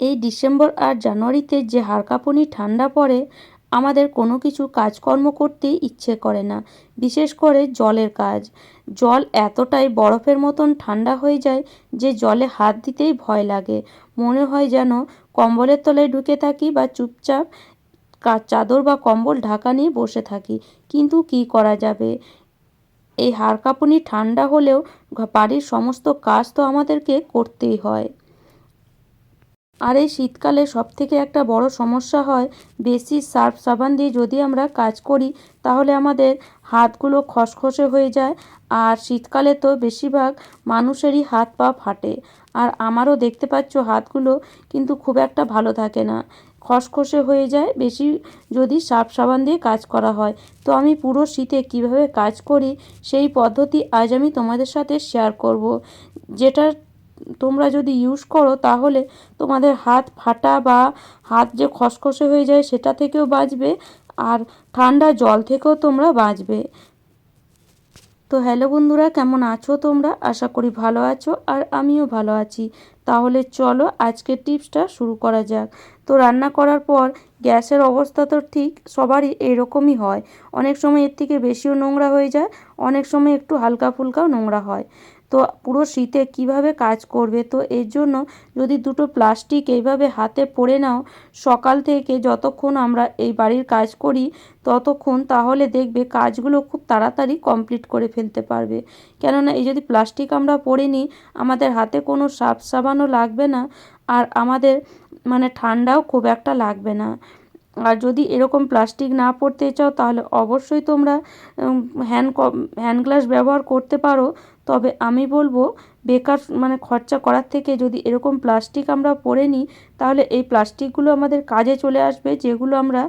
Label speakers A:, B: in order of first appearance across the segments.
A: এই ডিসেম্বর আর জানুয়ারিতে যে হাড়কাঁপুনি ঠান্ডা পড়ে, আমাদের কোনো কিছু কাজকর্ম করতেই ইচ্ছে করে না, বিশেষ করে জলের কাজ। জল এতটাই বরফের মতন ঠান্ডা হয়ে যায় যে জলে হাত দিতেই ভয় লাগে। মনে হয় যেন কম্বলের তলায় ঢুকে থাকি বা চুপচাপ চাদর বা কম্বল ঢাকা নিয়ে বসে থাকি, কিন্তু কি করা যাবে? এই হাড়কাঁপুনি ঠান্ডা হলেও বাড়ির সমস্ত কাজ তো আমাদেরকে করতেই হয়। আর এই শীতকালে সবথেকে একটা বড় সমস্যা হয় বেশি সার্ফ সাবান দিয়ে যদি আমরা কাজ করি, তাহলে আমাদের হাতগুলো খসখসে হয়ে যায়। আর শীতকালে তো বেশিরভাগ মানুষেরই হাত পা ফাটে। আর আমারও দেখতে পাচ্ছ হাতগুলো কিন্তু খুব একটা ভালো থাকে না। খসখসে হয়ে যায় বেশি যদি সার্ফ সাবান দিয়ে কাজ করা হয়। তো আমি পুরো শীতে কীভাবে কাজ করি সেই পদ্ধতি আজ আমি তোমাদের সাথে শেয়ার করব। যেটা তোমরা যদি ইউজ করো, তাহলে তোমাদের হাত ফাটা বা হাত যে খসখসে হয়ে যায় সেটা থেকেও বাঁচবে আর ঠান্ডা জল থেকেও তোমরা বাঁচবে। তো হ্যালো বন্ধুরা, কেমন আছো তোমরা? আশা করি ভালো আছো আর আমিও ভালো আছি। তাহলে চলো আজকের টিপসটা শুরু করা যাক। তো রান্না করার পর গ্যাসের অবস্থা তো ঠিক, সবারই এরকমই হয়। অনেক সময় এর থেকে বেশিও নোংরা হয়ে যায়, অনেক সময় একটু হালকা ফুলকাও নোংরা হয়। তো পুরো শীতে কীভাবে কাজ করবে? তো এর জন্য যদি দুটো প্লাস্টিক এইভাবে হাতে পড়ে নাও, সকাল থেকে যতক্ষণ আমরা এই বাড়ির কাজ করি ততক্ষণ তাহলে দেখবে কাজগুলো খুব তাড়াতাড়ি কমপ্লিট করে ফেলতে পারবে। কেননা এই যদি প্লাস্টিক আমরা পরে নিই, আমাদের হাতে কোনো সাফ সাবানও লাগবে না আর আমাদের মানে ঠান্ডাও খুব একটা লাগবে না। আর যদি এরকম প্লাস্টিক না পড়তে চাও, তাহলে অবশ্যই তোমরা হ্যান্ড হ্যান্ড গ্লাস ব্যবহার করতে পারো। তবে আমি বলব, বেকার মানে খরচা করার থেকে যদি এরকম প্লাস্টিক আমরা পরে নিই, তাহলে এই প্লাস্টিকগুলো আমাদের কাজে চলে আসবে, যেগুলো আমরা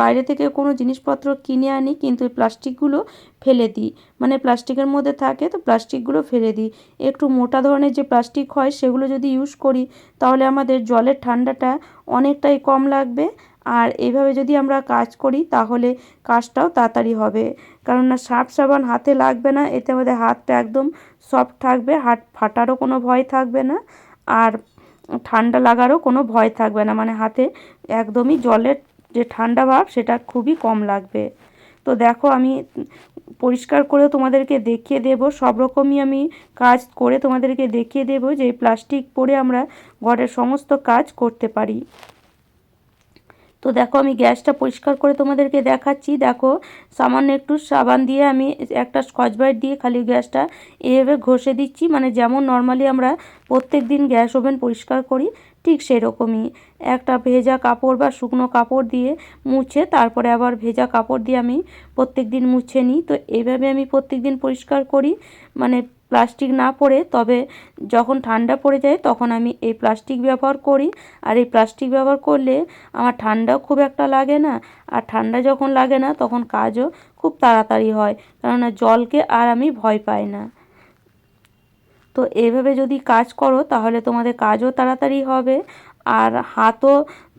A: বাইরে থেকে কোনো জিনিসপত্র কিনে আনি, কিন্তু প্লাস্টিকগুলো ফেলে দিই। মানে প্লাস্টিকের মধ্যে থাকে, তো প্লাস্টিকগুলো ফেলে দিই। একটু মোটা ধরনের যে প্লাস্টিক হয়, সেগুলো যদি ইউজ করি, তাহলে আমাদের জলের ঠান্ডাটা অনেকটাই কম লাগবে। আর এইভাবে যদি আমরা কাজ করি, তাহলে কাজটাও তাড়াতাড়ি হবে। কেননা সার্ফ সাবান হাতে লাগবে না, এতে আমাদের হাতটা একদম সফট থাকবে, হাত ফাটারও কোনো ভয় থাকবে না, আর ঠান্ডা লাগারও কোনো ভয় থাকবে না। মানে হাতে একদমই জলের যে ঠান্ডা ভাব, সেটা খুবই কম লাগবে। তো দেখো, আমি পরিষ্কার করেও তোমাদেরকে দেখিয়ে দেব। সব রকমই আমি কাজ করে তোমাদেরকে দেখিয়ে দেব যে প্লাস্টিক পরে আমরা ঘরের সমস্ত কাজ করতে পারি। তো দেখো, আমি গ্যাসটা পরিষ্কার করে তোমাদেরকে দেখাচ্ছি। দেখো, সামান্য একটু সাবান দিয়ে আমি একটা স্কচ ব্রাইট দিয়ে খালি গ্যাসটা এভাবে ঘষে দিচ্ছি। মানে যেমন নর্মালি আমরা প্রত্যেক দিন গ্যাস ওভেন পরিষ্কার করি, ঠিক সেরকমই। একটা ভেজা কাপড় বা শুকনো কাপড় দিয়ে মুছে, তারপরে আবার ভেজা কাপড় দিয়ে আমি প্রত্যেক দিন মুছে নিই। তো এইভাবে আমি প্রত্যেক দিন পরিষ্কার করি। মানে প্লাস্টিক না পরে তবে যখন ঠান্ডা পড়ে যায় তখন আমি এই প্লাস্টিক ব্যবহার করি। আর এই প্লাস্টিক ব্যবহার করলে আমার ঠান্ডাও খুব একটা লাগে না। আর ঠান্ডা যখন লাগে না তখন কাজও খুব তাড়াতাড়ি হয়, কেননা জলকে আর আমি ভয় পাই না। তো এভাবে যদি কাজ করো তাহলে তোমাদের কাজও তাড়াতাড়ি হবে। আর হাতও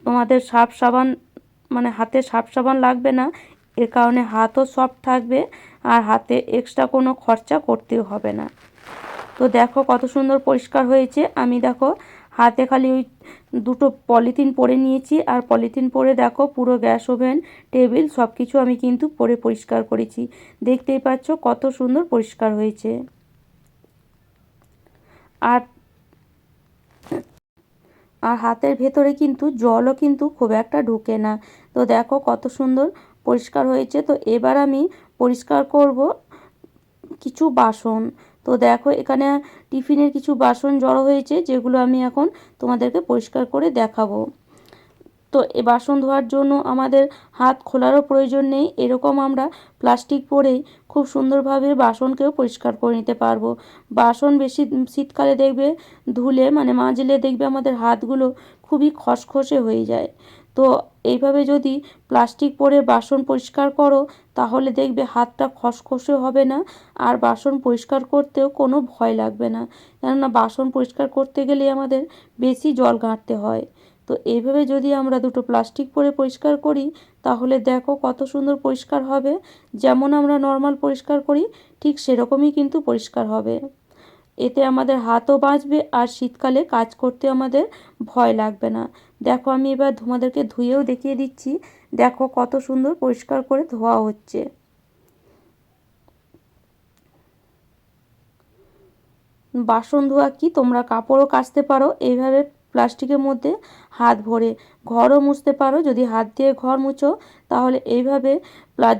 A: তোমাদের সাফ সাবান মানে হাতে সাফ সাবান লাগবে না এর কারণে হাতও সফট থাকবে আর হাতে এক্সট্রা কোনো খরচা করতেও হবে না। তো দেখো কত সুন্দর পরিষ্কার হয়েছে। আমি দেখো হাতে খালি ওই দুটো পলিথিন পরে নিয়েছি আর পলিথিন পরে দেখো পুরো গ্যাস ওভেন টেবিল সব কিছু আমি কিন্তু পরে পরিষ্কার করেছি। দেখতেই পাচ্ছ কত সুন্দর পরিষ্কার হয়েছে। আর আর হাতের ভেতরে কিন্তু জলও কিন্তু খুব একটা ঢুকে না। তো দেখো কত সুন্দর পরিষ্কার হয়েছে। তো এবার আমি পরিষ্কার করব কিছু বাসন। তো দেখো এখানে টিফিনের কিছু বাসন জড়ো হয়েছে, যেগুলো আমি এখন তোমাদেরকে পরিষ্কার করে দেখাবো। তো এ বাসন ধোয়ার জন্য আমাদের হাত খোলারও প্রয়োজন নেই। এরকম আমরা প্লাস্টিক পরেই খুব সুন্দরভাবে বাসনকেও পরিষ্কার করে নিতে পারব। বাসন বেশি শীতকালে দেখবে ধুলে মানে মাজলে দেখবে আমাদের হাতগুলো খুবই খসখসে হয়ে যায়। তো এইভাবে যদি প্লাস্টিক পরে বাসন পরিষ্কার করো, তাহলে দেখবে হাতটা খসখসে হবে না, আর বাসন পরিষ্কার করতেও কোনো ভয় লাগবে না। কেননা বাসন পরিষ্কার করতে গেলে আমাদের বেশি জল ঘাঁটতে হয়। তো এইভাবে যদি আমরা দুটো প্লাস্টিক পরে পরিষ্কার করি, তাহলে দেখো কত সুন্দর পরিষ্কার হবে। যেমন আমরা নর্মাল পরিষ্কার করি, ঠিক সেরকমই কিন্তু পরিষ্কার হবে। এতে আমাদের হাতও বাঁচবে আর শীতকালে কাজ করতে আমাদের ভয় লাগবে না। দেখো, আমি এবার তোমাদেরকে ধুয়েও দেখিয়ে দিচ্ছি। দেখো, কত সুন্দর পরিষ্কার করে ধোয়া হচ্ছে। বাসন ধোয়া কি? তোমরা কাপড়ও কাচতে পারো। এইভাবে প্লাস্টিকের মধ্যে হাত ভরে ঘরও মুছতে পারো। যদি হাত দিয়ে ঘর মুছো, তাহলে এইভাবে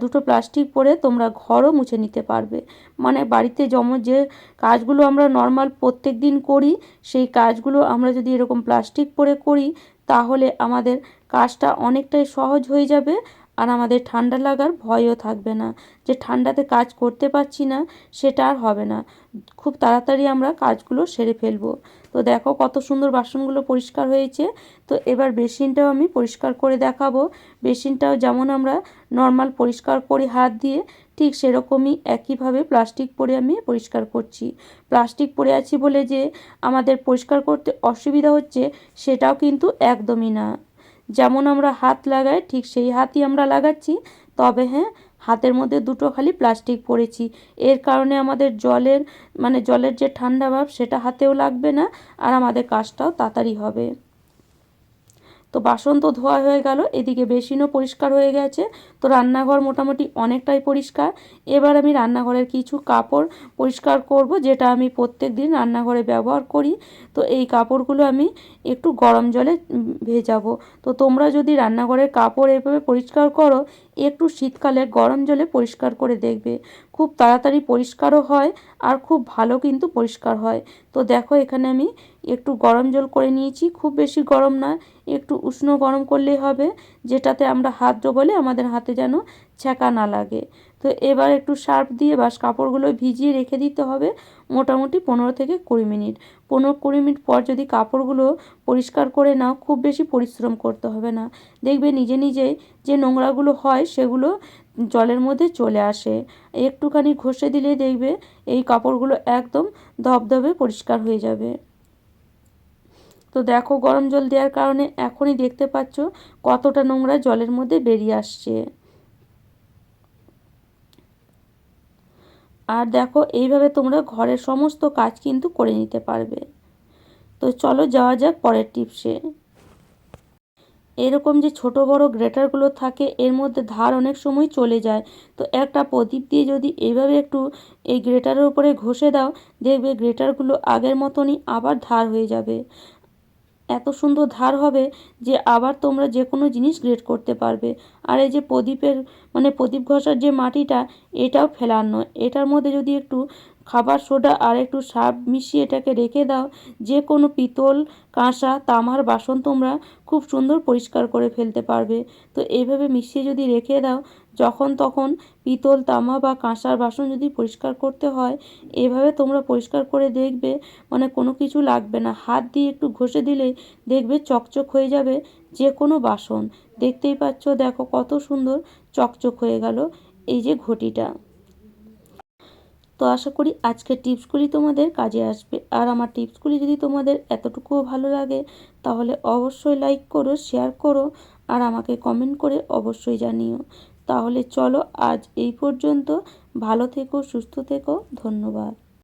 A: দুটো প্লাস্টিক পরে তোমরা ঘরও মুছে নিতে পারবে। মানে বাড়িতে জম যে কাজগুলো আমরা নর্মাল প্রত্যেক দিন করি, সেই কাজগুলো আমরা যদি এরকম প্লাস্টিক পরে করি, তাহলে আমাদের কাজটা অনেকটাই সহজ হয়ে যাবে। আর আমাদের ঠান্ডা লাগার ভয়ও থাকবে না। যে ঠান্ডাতে কাজ করতে পারছি না, সেটা আর হবে না। খুব তাড়াতাড়ি আমরা কাজগুলো সেরে ফেলব। তো দেখো কত সুন্দর বাসনগুলো পরিষ্কার হয়েছে। তো এবার বেসিনটাও আমি পরিষ্কার করে দেখাবো। বেসিনটাও যেমন আমরা নর্মাল পরিষ্কার করি হাত দিয়ে, ঠিক সেরকমই একইভাবে প্লাস্টিক পরে আমি পরিষ্কার করছি। প্লাস্টিক পরে আছি বলে যে আমাদের পরিষ্কার করতে অসুবিধা হচ্ছে, সেটাও কিন্তু একদমই না। যেমন আমরা হাত লাগাই, ঠিক সেই হাতই আমরা লাগাচ্ছি। তবে হ্যাঁ হাতের মধ্যে দুটো খালি প্লাস্টিক পরেছি এর কারণে আমাদের জলের মানে জলের যে ঠান্ডা ভাব, সেটা হাতেও লাগবে না, আর আমাদের কাজটাও তাড়াতাড়ি হবে। তো বাসন তো ধোয়া হয়ে গেল, এদিকে বেসিনও পরিষ্কার হয়ে গেছে। তো রান্নাঘর মোটামুটি অনেকটাই পরিষ্কার। এবার আমি রান্নাঘরের কিছু কাপড় পরিষ্কার করব, যেটা আমি প্রত্যেক দিন রান্নাঘরে ব্যবহার করি। তো এই কাপড়গুলো আমি একটু গরম জলে ভেজাবো। তো তোমরা যদি রান্নাঘরের কাপড় এভাবে পরিষ্কার করো, একটু শীতকালে গরম জলে পরিষ্কার করে দেখবে। খুব তাড়াতাড়ি পরিষ্কারও হয় আর খুব ভালো কিন্তু পরিষ্কার হয়। তো দেখো এখানে আমি একটু গরম জল করে নিয়েছি, খুব বেশি গরম না একটু উষ্ণ গরম করলেই হবে, যেটাতে আমরা হাত ডোবলে আমাদের হাতে যেন ছ্যাঁকা না লাগে। তো এবার একটু সার্ফ দিয়ে বাস কাপড়গুলো ভিজিয়ে রেখে দিতে হবে মোটামুটি পনেরো থেকে কুড়ি মিনিট। পনেরো কুড়ি মিনিট পর যদি কাপড়গুলো পরিষ্কার করে নাও, খুব বেশি পরিশ্রম করতে হবে না। দেখবে নিজে নিজেই যে নোংরাগুলো হয় সেগুলো জলের মধ্যে চলে আসে। একটুখানি ঘষে দিলে দেখবে এই কাপড়গুলো একদম ধবধবে পরিষ্কার হয়ে যাবে। তো দেখো গরম জল দেওয়ার কারণে এখনই দেখতে পাচ্ছ কতটা নোংরা জলের মধ্যে বেরিয়ে আসছে। আর দেখো এইভাবে তোমরা ঘরের সমস্ত কাজ কিন্তু করে নিতে পারবে। তো চলো যাওয়া যাক পরের টিপসে। এরকম যে ছোট বড় গ্রেটারগুলো থাকে, এর মধ্যে ধার অনেক সময় চলে যায়। তো একটা প্রদীপ দিয়ে যদি এইভাবে একটু এই গ্রেটারের উপরে ঘষে দাও, দেখবে গ্রেটারগুলো আগের মতনই আবার ধার হয়ে যাবে। এত সুন্দর ধার হবে যে আবার তোমরা যে কোনো জিনিস গ্রেড করতে পারবে। আর এই যে প্রদীপের মানে প্রদীপ ঘষার যে মাটিটা, এটাও ফেলার নয়। এটার মধ্যে যদি একটু খাবার, সোডা আর একটু সার্ফ মিশিয়ে এটাকে রেখে দাও। যে কোনো পিতল, কাঁসা, তামার বাসন তোমরা খুব সুন্দর পরিষ্কার করে ফেলতে পারবে। তো এইভাবে মিশিয়ে যদি রেখে দাও, যখন তখন পিতল, তামা বা কাঁসার বাসন যদি পরিষ্কার করতে হয়, এভাবে তোমরা পরিষ্কার করে দেখবে মানে কোনো কিছু লাগবে না। হাত দিয়ে একটু ঘষে দিলেই দেখবে চকচক হয়ে যাবে যে কোনো বাসন। দেখতেই পাচ্ছ, দেখো কত সুন্দর চকচক হয়ে গেল এই যে ঘটিটা। তো আশা করি আজকের টিপসগুলি তোমাদের কাজে আসবে। আর আমার টিপসগুলি যদি তোমাদের এতটুকুও ভালো লাগে, তাহলে অবশ্যই লাইক করো, শেয়ার করো, আর আমাকে কমেন্ট করে অবশ্যই জানিও। তাহলে চলো আজ এই পর্যন্ত। ভালো থেকো, সুস্থ থেকো। ধন্যবাদ।